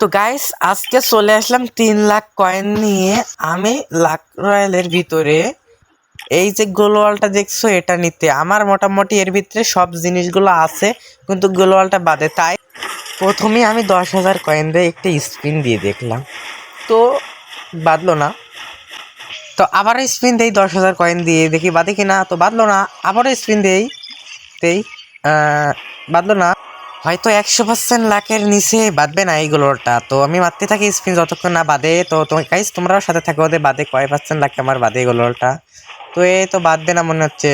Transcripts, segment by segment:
তো গাইস আজকে চলে আসলাম তিন লাখ কয়েন নিয়ে। আমি লাখ রয়্যালের ভিতরে। এই যে গোলওয়ালটা দেখছ, এটা নিতে। আমার মোটামুটি এর ভিতরে সব জিনিসগুলো আছে, কিন্তু গোলওয়ালটা বাদে তাই প্রথমে আমি দশ হাজার কয়েন দিয়ে একটা স্পিন দিয়ে দেখলাম। তো বাদলো না। তো আবারও স্পিন দেই দশ হাজার কয়েন দিয়ে, দেখি বাদে কি না তো বাদলো না, আবারও স্পিন দেই দেই বাদলো না। হয়তো একশো পার্সেন্ট লাখের নিচে বাঁধবে না এইগুলোটা তো আমি মারতে থাকি স্পিন যতক্ষণ না বাদে তো গাইস তোমরাও সাথে থাকো ওদের বাদে কয় পার্সেন্ট লাখে আমার বাদে এগুলোটা তো এ তো বাঁধবে না মনে হচ্ছে।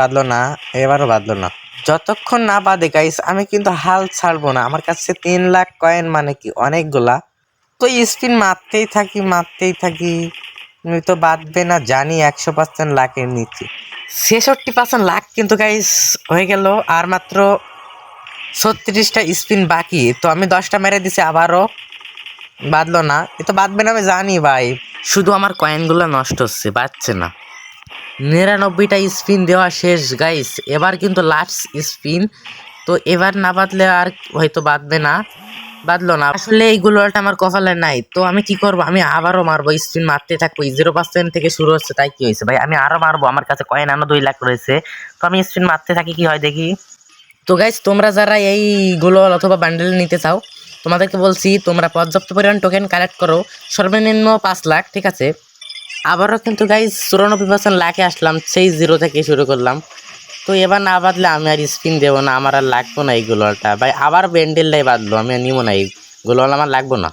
বাদলো না। এবারও বাদলো না। যতক্ষণ না বাদে গাইস আমি কিন্তু হাল ছাড়বো না। আমার কাছে তিন লাখ কয়েন মানে কি অনেকগুলা। তো স্পিন মারতেই থাকি মারতেই থাকি। তুমি তো বাঁধবে না, জানি একশো পার্সেন্ট লাখের নিচে। ছেষট্টি পার্সেন্ট লাখ কিন্তু গাইস হয়ে গেল। আর মাত্র ছত্রিশটা স্পিন বাকি তো আমি দশটা মেরে দিছি আবারও বাদলো না। এ তো বাদবে না আমি জানি ভাই। শুধু আমার কয়েনগুলো নষ্ট হচ্ছে বাঁচছে না। নিরানব্বইটা স্পিন দেওয়া শেষ গাইস এবার কিন্তু লাস্ট স্পিন। তো এবার না বাদলে আর হয়তো বাদবে না। বাদলো না। আসলে এইগুলোটা আমার কপালে নাই। তো আমি কি করব? আমি আবারও মারবো স্পিন মারতে থাকব। জিরো পার্সেন্ট থেকে শুরু হচ্ছে তাই কি হয়েছে? ভাই আমি আরও মারবো। আমার কাছে কয়েন আনো দুই লাখ রয়েছে। তো আমি স্পিন মারতে থাকি কি হয় দেখি? তো গাইজ তোমরা যারা এই এইগুলো অথবা বান্ডেল নিতে চাও, তোমাদেরকে বলছি, তোমরা পর্যাপ্ত পরিমাণ টোকেন কালেক্ট করো, সর্বনিম্ন পাঁচ লাখ, ঠিক আছে? আবারও কিন্তু গাইজ চুরানব্বই পার্সেন্ট লাখে আসলাম, সেই জিরো থেকে শুরু করলাম। তো এবার না বাঁধলে আমি আর স্পিন দেবো না, আমার আর লাগবো না এই এইগুলোটা ভাই, আবার ব্যান্ডেলটাই বাঁধলো, আমি নিবো না এইগুলো আমার লাগবো না।